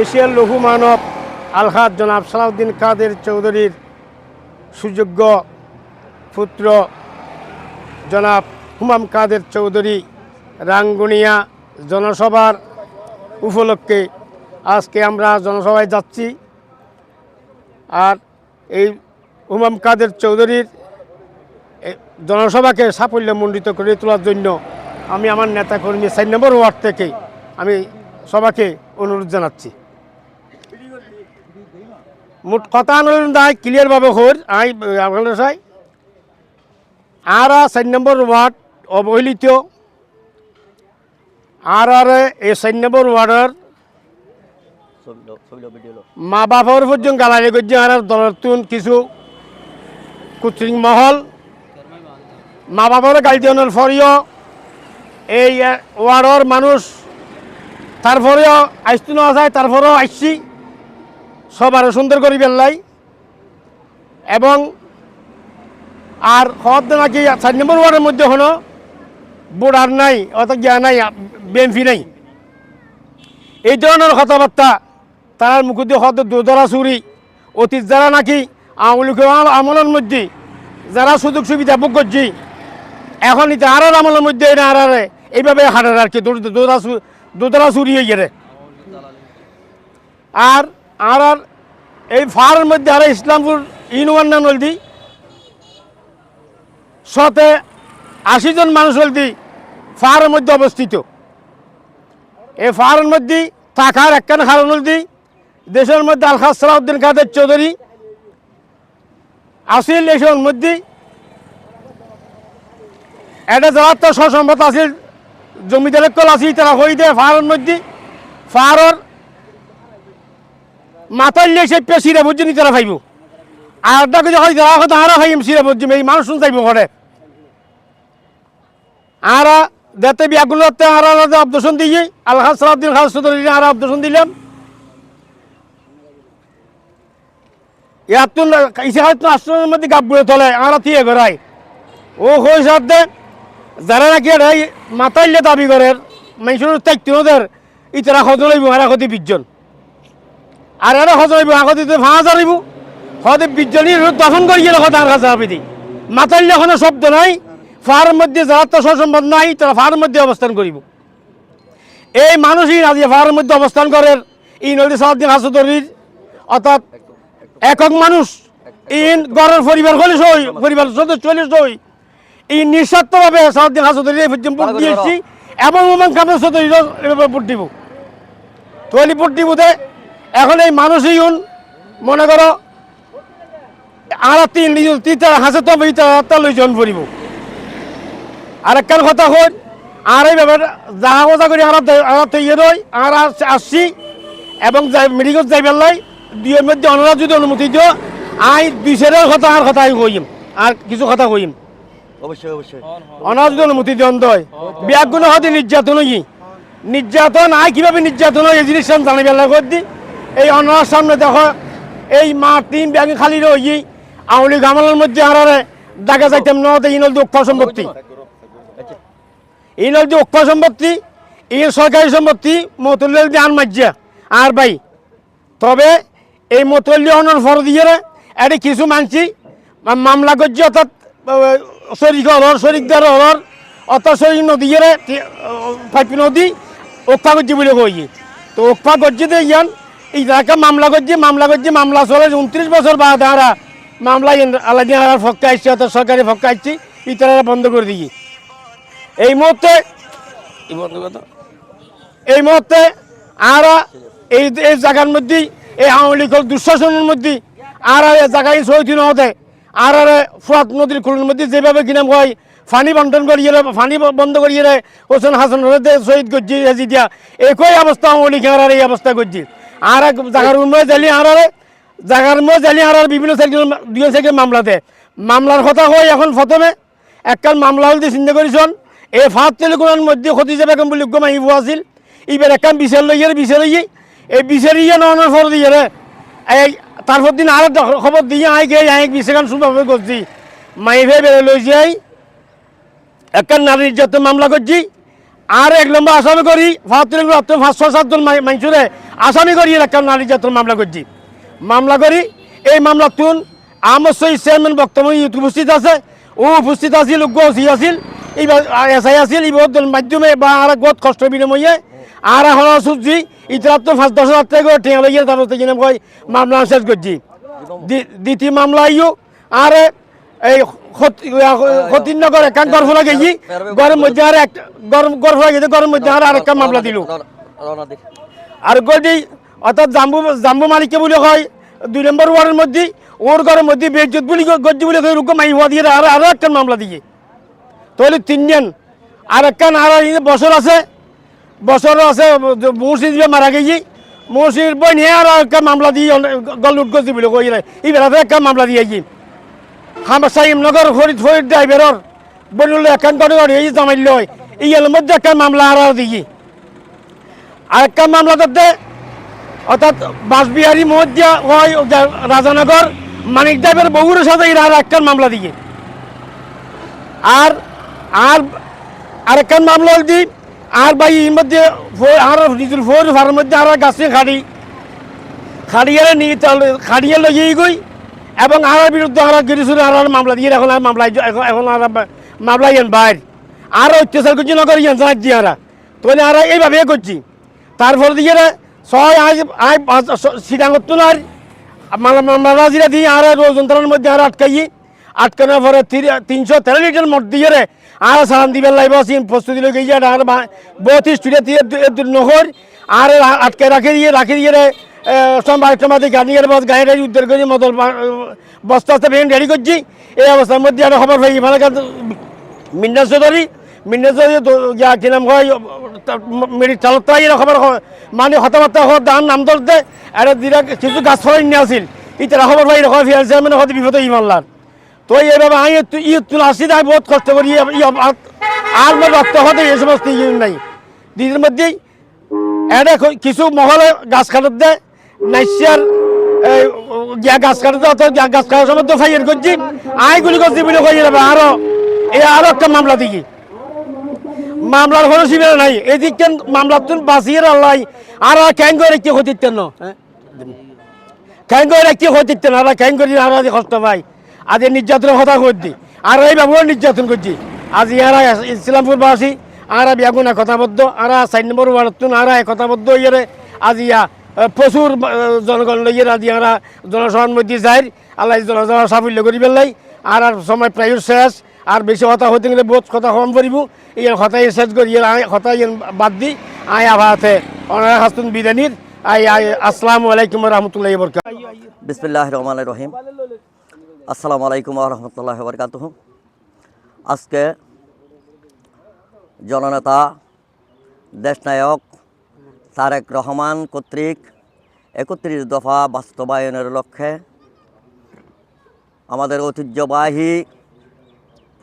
এশিয়ার লঘু মানব আলহাদ জনাব সালাউদ্দিন কাদের চৌধুরীর সুযোগ্য পুত্র জনাব হুমাম কাদের চৌধুরী রাঙ্গুনিয়া জনসভার উপলক্ষে আজকে আমরা জনসভায় যাচ্ছি। আর এই হুমাম কাদের চৌধুরীর জনসভাকে সাফল্যমণ্ডিত করে তোলার জন্য আমি আমার নেতাকর্মী চার নম্বর ওয়ার্ড থেকে আমি সবাকে অনুরোধ জানাচ্ছি। মোট কথা আন্দোলন দায় ক্লিয়ারভাবে হর আই আপনার চাই। আর চার নম্বর ওয়ার্ড অবহেলিত। আর আর এই চার নম্বর ওয়ার্ডের মা বাবার পর্যন্ত গালারি করছে। আর দলের কিছু কুচিং মহল। মা বাবার গাড়ি দেওয়ানোর পরেও এই ওয়ার্ডের মানুষ তারপরেও আইসতে নেওয়া যায়, তারপরেও আইসছি। সব আরও সুন্দর করি বেল্লাই এবং আর হদ নাকি চার নম্বর ওয়ার্ডের মধ্যে হলো বোর্ডার নাই অত জ্ঞান নাই বেমফি নাই। এই ধরনের কথাবার্তা তার মুখ দিয়ে হয়তো দোদরা চুরি অতীত যারা নাকি লীগের আমলের মধ্যে যারা সুযোগ সুবিধা ভোগ করছি এখন এটা আর আমলের মধ্যে আর আর এইভাবে হারার আর কি দোদরা দোদরা চুরি হয়ে গেলে আর আর আর এই ফারের মধ্যে আর ইসলামপুর ইউনিয়ন নাম হলদি শতে আশি জন মানুষ হলদি ফারের মধ্যে অবস্থিত। এই ফারের মধ্যে থাকার একখান কারণ হলদি দেশের মধ্যে আলখাস সালাউদ্দিন কাদের চৌধুরী, আসিল এসবের মধ্যে। এটা যারা তো সসম্মত আছিল জমিদার কল আছিল তারা হই দেয় ফারের মধ্যে। ফারর মাতাইলে সে পে সিরা বুঝছি নি তারা ভাইব। আর ডাকে যখন যারা কথা আরা ভাইম সিরা বুঝছি এই মানুষ শুন যাইব ঘরে? আরা দেতে বিয়াগুলোতে আরা আলাদা অবদর্শন দিয়ে আল্লাহ সালাউদ্দিন খান চৌধুরী আরা অবদর্শন দিলাম ইয়াতুন ইসাহাতুন আশ্রমের মধ্যে গাবগুলো তোলে, আরা থিয়ে গড়াই ও হই সাথে যারা নাকি এরাই মাতাইলে দাবি করে মানুষের তাইতে ওদের ইতারা সজলাইব এরা ক্ষতি বিশজন আর এরা সজলাইব আগতে ভাঁ জারিব হতে বিশজনী দফন করি গেলে কথা আর কাছে আপনি মাতাইলে কোনো শব্দ নাই ফার মধ্যে যারা তো সসম্পদ নাই তারা ফার মধ্যে অবস্থান করিব এই মানুষই আজি ফার মধ্যে অবস্থান করে এই নদী সালাদ্দিন হাসুদরির অর্থাৎ একক মানুষ ইন ঘরের পরিবার হলে সই পরিবার সদস্য হলে সই এই নিঃস্বার্থভাবে সালাদ্দিন হাসুদরি এই পর্যন্ত ভোট দিয়েছি এবং ওমান কাপড় সদস্য এভাবে ভোট দিব। তৈলি ভোট দিব দে। এখন এই মানুষই উন মনে করো আর তিন তিনটা হাসে তো জন পড়িব আর একখান কথা হল আর এই ব্যাপারে যাহা কথা করি আর আর তো ইয়ে রই আর আসছি এবং যাই মেডিকেল যাই পেলাই দুইয়ের মধ্যে অনারা যদি অনুমতি দিও আই বিচারের কথা আর কথা কইম আর কিছু কথা কইম। অবশ্যই অবশ্যই। অনারা যদি অনুমতি দিন দয় বিয়াগুলো হতে নির্যাতন হই। নির্যাতন আই কীভাবে নির্যাতন হয় এই জিনিস আমি জানি বেলা করে দি এই সামনে দেখো এই মা তিন ব্যাগ খালি রই। আউলি গামালের মধ্যে যাইতাম ইনল দুঃখ সম্পত্তি। ইনল সম্পত্তি এই সরকারি সম্পত্তি মতুল্লাল দিয়ে আন মাজ্জা। আর ভাই তবে এই অনার ফর দিয়ে এটি কিছু মানছি। মামলা করছে অর্থাৎ শরিক হরর শরিকদার হরর অর্থাৎ শরিক নদী এর পাইপি নদী ওক্ষা করছি বলে কই তো করছে তো ইয়ান জায়গা মামলা করছে মামলা করছে মামলা চলে উনত্রিশ বছর বাদ আরা মামলা আলাদিন আর ফক্কা আসছে অর্থাৎ সরকারি ফক্কা আসছে ইতারা বন্ধ করে দিয়ে। এই মুহূর্তে এই মুহূর্তে আর এই এই জায়গার মধ্যে, এই আওয়ামী লীগের দুঃশাসনের মধ্যে, আর এই জায়গায় শহীদ হতে আর আর ফুয়াত নদীর খুলের মধ্যে যেভাবে কিনাম হয়, ফানি বন্টন করিয়ে ফানি বন্ধ করিয়ে হোসেন হাসান হলে শহীদ করছি এজি দিয়া। একই অবস্থা আওয়ামী লীগ এই অবস্থা করছি। আর এক জায়গার উন্নয় জালি আর জায়গার মধ্যে জালি আর বিভিন্ন সাইকেল দুই সাইকেল মামলাতে। মামলার কথা হয় এখন প্রথমে একখান মামলা হল দিয়ে চিন্তা করিছন এই ফাঁদ তেলেগুলোর মধ্যে ক্ষতি যাবে কেমন বলি গমাই আছিল। এইবার একখান বিচার লইয়ে বিচার এই বিচারিয়ে ননের ফর দিয়ে রে এই তারপর দিন আর খবর দিয়ে আই গে আই বিচার সুন্দরভাবে করছি মাই ভাই বেড়ে লই যাই। একখান নারী নির্যাতন মামলা করছি। আর এক নম্বর আসামি করি পাঁচ ছয় সাতজন মানুষরে আসামি করি একটা নারী নির্যাতন মামলা করছি। মামলা করি, এই মামলা তুন আমার সই চেয়ারম্যান বক্তব্য উপস্থিত আছে। ও উপস্থিত আছিল গছি আছিল এইবার এস আই আছিল এই মাধ্যমে বা আর গত কষ্ট বিনিময়ে আর এখন সুজি ইতার তো পাঁচ দশ হাজার টাকা করে ঠেঙা লাগিয়ে তার থেকে কই মামলা শেষ করছি দি- দ্বিতীয় মামলা আইও আর এই সতীনগর একান ফলা গেছি গড়ের মধ্যে আর এক গরম ফলা গেছে গড়ের মধ্যে আর আরেকটা মামলা দিল। আর গদি অর্থাৎ জাম্বু জাম্বু মালিককে বলে হয় দুই নম্বর ওয়ার্ডের মধ্যে ওর ঘরের মধ্যে বেজ্জত বলি গজ্জি বলে কয় রুকম মাই হওয়া দিয়ে আর আরও একটা মামলা দিয়ে তাহলে তিনজন আর একখান আর বছর আছে বছর আছে মুর্শিদ দিয়ে মারা গেছি মুর্শিদ বই নিয়ে আর একটা মামলা দিয়ে গল উঠ গজি বলে কই এই বেলাতে একটা মামলা দিয়েছি হামসা ইমনগর ফরিদ ফরিদ ড্রাইভারর বলল একান করে এই জামাইল হয়। এই এর মধ্যে একটা মামলা আর আর দিই আর একটা মামলা করতে অর্থাৎ বাসবিহারী মধ্যে হয় রাজানগর মানিক ডাইভের বগুর সাথে এরা আর একটা মামলা দিয়ে আর আর আরেকটা মামলা দি আর ভাই, এর মধ্যে আর রিজুল ফোর ফার মধ্যে আর গাছে খাড়ি। খাড়িয়ে নিয়ে তাহলে, খাড়িয়ে লইয়ে গই। এবং আর বিরুদ্ধে আর গিরিশুর আর মামলা দিয়ে এখন আর মামলা এখন আর মামলা ইয়েন বাইর। আর অত্যাচার করছি নগর ইয়েন জানাই দিয়ে আর। তো আর এইভাবে করছি। তারপর দিয়ে ছয় আজ পাঁচ সিটাঙ্গত তোলার মামলা জিরা দিয়ে আর যন্ত্রণার মধ্যে আর আটকাই আটকানোর পরে তিন- তিনশো তেরো লিটার মঠ দিয়ে আর সালান দিবেন লাইব সিন প্রস্তুতি লোক গিয়ে আর বত্রিশ টুটে নহর আর আটকে রাখে দিয়ে রাখে দিয়ে রে সোমবার টমাতে গাড়ি বস গাড়ি টাড়ি উদ্ধার করে মদল বস্তা বস্তা ভেঙে রেডি করছি। এই অবস্থার মধ্যে আর খবর পাই ভালো মিন্ডা চৌধুরী মিন্ডা চৌধুরী কি নাম হয় মেরি চালত তাই খবর মানে হতাবার্তা হওয়ার দান নাম ধরতে আর দিরা কিছু গাছ ফলাই নিয়ে আসিল। ইতারা খবর পাই রকম ফিয়াল চেয়ারম্যান হতে বিপদ ইমানলার তো এইভাবে আমি ই তুলে আসি তাই বহুত কষ্ট করি আর- আর মোর রক্ত হতে এই সমস্ত ইয়ে নাই। দিদির মধ্যেই এটা কিছু মহলে গাছ কাটার দেয় নাইসিয়ার গাছ কাটাতে গাছ কাটার সময় তো ফাইয়ার করছি, আই করছি বলে কই যাবে, আরও এই আরও একটা মামলা দিকে মামলার কোনো সীমানা নাই, এদিক কেন মামলা তুন বাঁচিয়ে আল্লাহ আর ক্যাং করে কি হতিতেন ক্যাং করে কি হতিতেন আর ক্যাং করি আর কষ্ট পাই। আজ নির্যাতনের কথা করছি। আর এই বাবুও নির্যাতন করছি। আজ ইয়ারা ইসলামপুর বাসী, আর বিয়াগুনা কথাবদ্ধ, আর চার নম্বর ওয়ার্ডতুন, আর কথাবদ্ধ ইয়ে আজ ইয়া প্রচুর জনগণ লইয়ে আজ ইয়ারা জনসভার মধ্যে যায় আল্লাহ জনসভা সাফল্য করি পেলাই আর আর সময় প্রায় শেষ। আর বেশি কথা হতে গেলে বহুত কথা কম করিব ইয়ার কথাই শেষ করি ইয়ার আয় কথা বাদ দি। আয় আভাতে অনারা হাস্তুন বিদানির। আই আসসালামু আলাইকুম রহমতুল্লাহ বরকাত বিসমিল্লাহ রহমান রহিম। আসসালামু আলাইকুম রহমতুল্লাহ বরকাত আজকে জননেতা, দেশনায়ক তারেক রহমান কর্তৃক একত্রিশ দফা বাস্তবায়নের লক্ষ্যে আমাদের ঐতিহ্যবাহী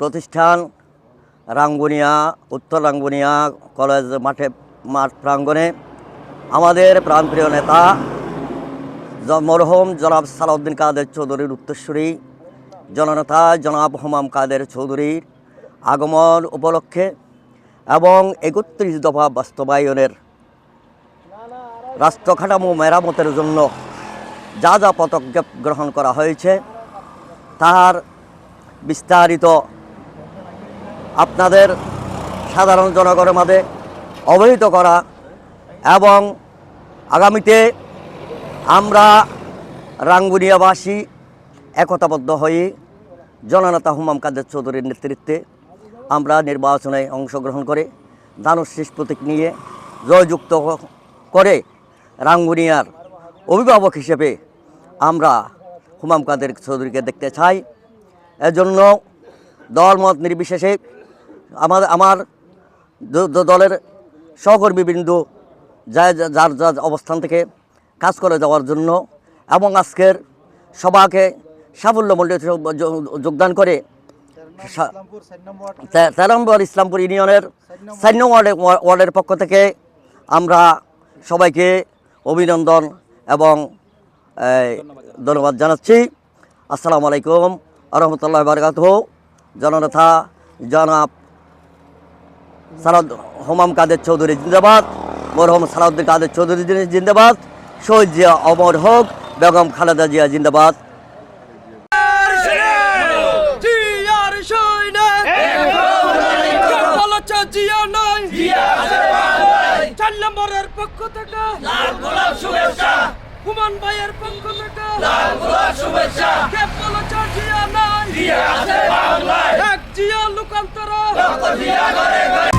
প্রতিষ্ঠান রাঙ্গুনিয়া, উত্তর রাঙ্গুনিয়া কলেজ মাঠে, মাঠ প্রাঙ্গণে আমাদের প্রাণপ্রিয় নেতা মরহুম জনাব সালাউদ্দিন কাদের চৌধুরীর উত্তরসূরি জননেতা জনাব হুমাম কাদের চৌধুরীর আগমন উপলক্ষে এবং একত্রিশ দফা বাস্তবায়নের রাষ্ট্র কাঠামো মেরামতের জন্য যা যা পদক্ষেপ গ্রহণ করা হয়েছে, তার বিস্তারিত আপনাদের সাধারণ জনগণের মাঝে অবহিত করা এবং আগামীতে আমরা রাঙ্গুনিয়াবাসী একতাবদ্ধ হয়ে জননেতা হুমাম কাদের চৌধুরীর নেতৃত্বে আমরা নির্বাচনে অংশগ্রহণ করে দানব শেষ প্রতীক নিয়ে জয়যুক্ত করে রাঙ্গুনিয়ার অভিভাবক হিসেবে আমরা হুমাম কাদের চৌধুরীকে দেখতে চাই। এজন্য দলমত নির্বিশেষে আমার আমার দলের সহকর্মীবৃন্দ যা- যার যার অবস্থান থেকে কাজ করে যাওয়ার জন্য এবং আজকের সভাকে সাফল্যমণ্ডিত যোগ- যোগদান করে। তেরো নম্বর ইসলামপুর ইউনিয়নের চার নং ওয়ার্ডে ওয়ার্ডের পক্ষ থেকে আমরা সবাইকে অভিনন্দন এবং ধন্যবাদ জানাচ্ছি। আসসালামু আলাইকুম আরহামতুল্লাহ বারকাত জননেতা জনাব সারাদ হোমাম কাদের চৌধুরী জিন্দাবাদ, মরহম সালাউদ্দিন কাদের চৌধুরী জিন্দাবাদ, শহীদ জিয়া অমর হোক, বেগম খালেদা জিয়া জিন্দাবাদ। চার নম্বরের পক্ষ থেকে। লাল গোলাপ শুভেচ্ছা। হুমান ভাইয়ের পক্ষ থেকে। লাল গোলাপ শুভেচ্ছা। কে বলো জিয়া নাই। জিয়া আছে বাংলায়। এক জিয়া লোকান্তর। জিয়া ঘরে ঘরে।